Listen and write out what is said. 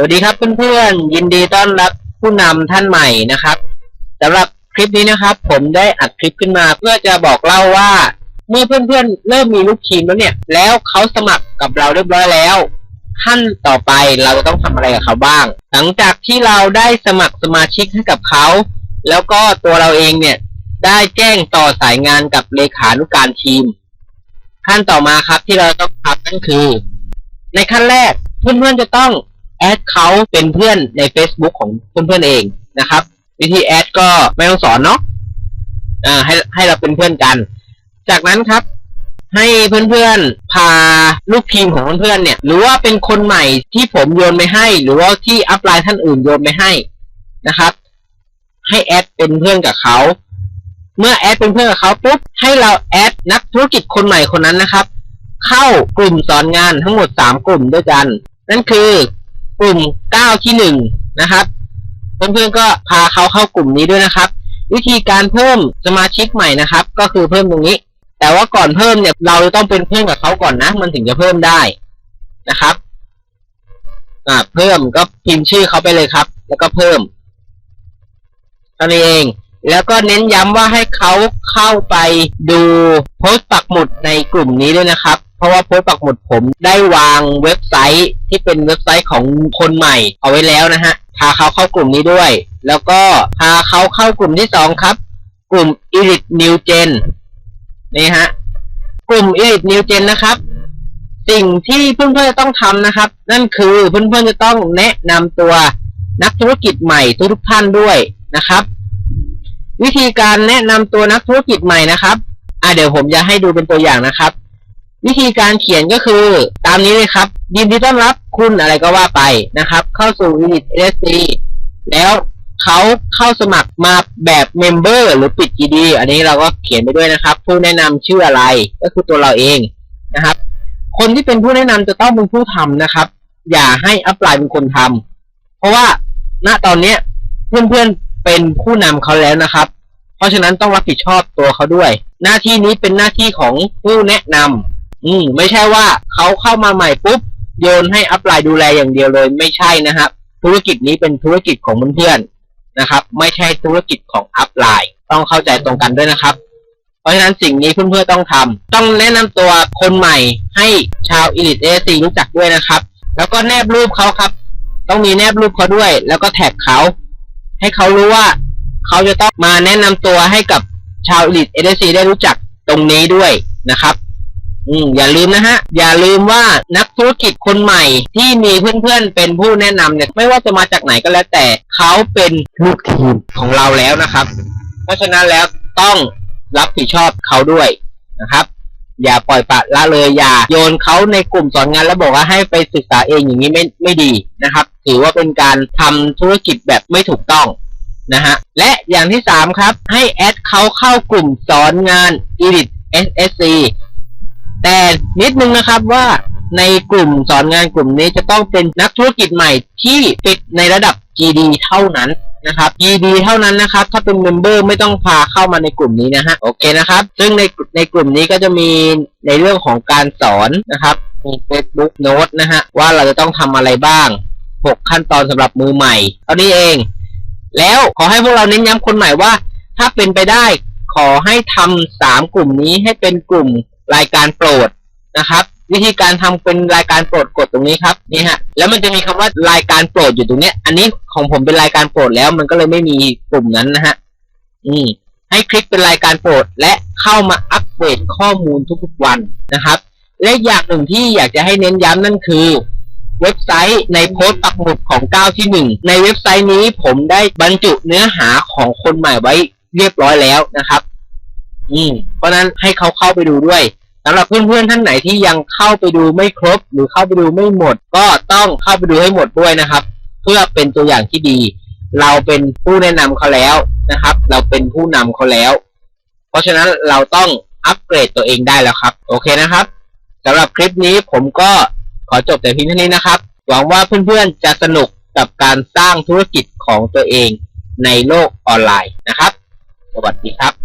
สวัสดีครับเพื่อนๆยินดีต้อนรับผู้นำท่านใหม่นะครับสำหรับคลิปนี้นะครับ ผมได้อัดคลิปขึ้นมาเพื่อจะบอกเล่าว่า เมื่อเพื่อนๆเริ่มมีลูกทีมแล้วเนี่ย แล้วเขาสมัครกับเราเรียบร้อยแล้ว ขั้นต่อไปเราจะต้องทำอะไรกับเขาบ้าง หลังจากที่เราได้สมัครสมาชิกให้กับเขา แล้วก็ตัวเราเองเนี่ยได้แจ้งต่อสายงานกับเลขานุการทีม ขั้นต่อมาครับที่เราต้องทำนั่นคือ ในขั้นแรกเพื่อนๆจะต้อง แอดเขาเป็นเพื่อนใน Facebook ของเพื่อนๆเองนะครับ วิธีแอดก็ไม่ต้องสอนเนาะอ่าให้ให้เราเป็นเพื่อนกัน จากนั้นครับให้เพื่อนๆ พาลูกทีมของเพื่อนๆ เนี่ย หรือว่าเป็นคนใหม่ที่ผมโยนไปให้ หรือว่าที่อัพไลน์ท่านอื่นโยนไปให้นะครับ ให้แอดเป็นเพื่อนกับเขา เมื่อแอดเป็นเพื่อนกับเขาปุ๊บ ให้เราแอดนักธุรกิจคนใหม่คนนั้นนะครับ เข้ากลุ่มสอนงานทั้งหมด 3 กลุ่มด้วยกัน นั่นคือ กลุ่ม9ที่1นะครับ เพื่อนๆก็พาเขาเข้ากลุ่มนี้ด้วยนะครับ วิธีการเพิ่มสมาชิกใหม่นะครับ ก็คือเพิ่มตรงนี้ แต่ว่าก่อนเพิ่มเนี่ยเราต้องเป็นเพื่อนกับเขาก่อนนะ มันถึงจะเพิ่มได้นะครับอ่าเพิ่มก็พิมพ์ชื่อเขาไปเลยครับ แล้วก็เพิ่มเท่านี้เองแล้วก็เน้นย้ำว่าให้เขาเข้าไปดูโพสต์ปักหมุดในกลุ่มนี้ด้วยนะครับ เพราะว่าโพสต์ปักหมุดผมได้วางเว็บไซต์ที่เป็นเว็บไซต์ของคนใหม่ เอาไว้แล้วนะฮะ พาเขาเข้ากลุ่มนี้ด้วย แล้วก็พาเขาเข้ากลุ่มที่สองครับ กลุ่ม Elite New Gen นี่ฮะ กลุ่ม Elite New Gen นะครับ สิ่งที่เพื่อนๆจะต้องทำนะครับ นั่นคือเพื่อนๆจะต้องแนะนำตัวนักธุรกิจใหม่ทุกๆท่านด้วยนะครับ วิธีการแนะนำตัวนักธุรกิจใหม่นะครับอะเดี๋ยวผมจะให้ดูเป็นตัวอย่างนะครับ วิธีการเขียนก็คือตามนี้เลยครับ ยินดีต้อนรับคุณอะไรก็ว่าไปนะครับ เข้าสู่ Unit LSC แล้วเขาเข้าสมัครมาแบบเมมเบอร์หรือปิด GD อันนี้เราก็เขียนไปด้วยนะครับ ผู้แนะนำชื่ออะไรก็คือตัวเราเองนะครับ คนที่เป็นผู้แนะนำจะต้องเป็นผู้ทำนะครับ อย่าให้อัพไลน์เป็นคนทำเพราะว่าณตอนเนี้ยเพื่อนๆเป็นผู้นำเขาแล้วนะครับ เพราะฉะนั้นต้องรับผิดชอบตัวเขาด้วย หน้าที่นี้เป็นหน้าที่ของผู้แนะนำ อืมไม่ใช่ว่าเขาเข้ามาใหม่ปุ๊บโยนให้อัพไลน์ดูแลอย่างเดียวเลย ไม่ใช่นะครับธุรกิจนี้เป็นธุรกิจของเพื่อนๆนะครับ ไม่ใช่ธุรกิจของอัพไลน์ต้องเข้าใจตรงกันด้วยนะครับ เพราะฉะนั้นสิ่งนี้เพื่อนๆต้องทำต้องแนะนำตัวคนใหม่ให้ชาว Elite a ซีรู้จักด้วยนะครับ แล้วก็แนบรูปเขาครับ ต้องมีแนบรูปเขาด้วย แล้วก็แท็กเขาให้เขารู้ว่าเขาจะต้องมาแนะนำตัวให้กับชาว Elite a ซีได้รู้จักตรงนี้ด้วยนะครับ อืมอย่าลืมนะฮะ อย่าลืมว่านักธุรกิจคนใหม่ที่มีเพื่อนๆเป็นผู้แนะนำเนี่ยไม่ว่าจะมาจากไหนก็แล้วแต่เขาเป็นลูกทีมของเราแล้วนะครับ เพราะฉะนั้นแล้วต้องรับผิดชอบเขาด้วยนะครับ อย่าปล่อยปละละเลยอย่าโยนเขาในกลุ่มสอนงานแล้วบอกว่าให้ไปศึกษาเองอย่างนี้ไม่ไม่ดีนะครับ ถือว่าเป็นการทำธุรกิจแบบไม่ถูกต้องนะฮะและอย่างที่สามครับ ให้แอดเขาเข้ากลุ่มสอนงาน Elite SSC แต่นิดนึงนะครับว่าในกลุ่มสอนงานกลุ่มนี้จะต้องเป็นนักธุรกิจใหม่ที่ติดในระดับ GD เท่านั้นนะครับ GD เท่านั้นนะครับ ถ้าเป็นเมมเบอร์ไม่ต้องพาเข้ามาในกลุ่มนี้นะฮะ โอเคนะครับ ซึ่งในในกลุ่มนี้ก็จะมีในเรื่องของการสอนนะครับ มี Facebook Note นะฮะ ว่าเราจะต้องทำอะไรบ้าง 6 ขั้นตอนสำหรับมือใหม่เท่านี้เอง แล้วขอให้พวกเราเน้นย้ำคนใหม่ว่า ถ้าเป็นไปได้ขอให้ทำสามกลุ่มนี้ให้เป็นกลุ่ม รายการโปรดนะครับ วิธีการทำเป็นรายการโปรดกดตรงนี้ครับนี่ฮะแล้วมันจะมีคำว่ารายการโปรดอยู่ตรงเนี้ย อันนี้ของผมเป็นรายการโปรดแล้วมันก็เลยไม่มีกลุ่มนั้นนะฮะอืมให้คลิกเป็นรายการโปรดและเข้ามาอัปเดตข้อมูลทุกๆวันนะครับ และอย่างหนึ่งที่อยากจะให้เน้นย้ำนั่นคือ เว็บไซต์ในโพสต์ปักหมุดของก้าวที่หนึ่งในเว็บไซต์นี้ผมได้บรรจุเนื้อหาของคนใหม่ไว้เรียบร้อยแล้วนะครับ อืมเพราะนั้นให้เขาเข้าไปดูด้วยสำหรับเพื่อนๆท่านไหนที่ยังเข้าไปดูไม่ครบ หรือเข้าไปดูไม่หมด ก็ต้องเข้าไปดูให้หมดด้วยนะครับ เพื่อเป็นตัวอย่างที่ดี เราเป็นผู้แนะนำเขาแล้วนะครับ เราเป็นผู้นำเขาแล้ว เพราะฉะนั้นเราต้องอัปเกรดตัวเองได้แล้วครับ โอเคนะครับสำหรับคลิปนี้ผมก็ขอจบแต่เพียงเท่านี้นะครับ หวังว่าเพื่อนๆจะสนุกกับการสร้างธุรกิจของตัวเองในโลกออนไลน์นะครับ สวัสดีครับ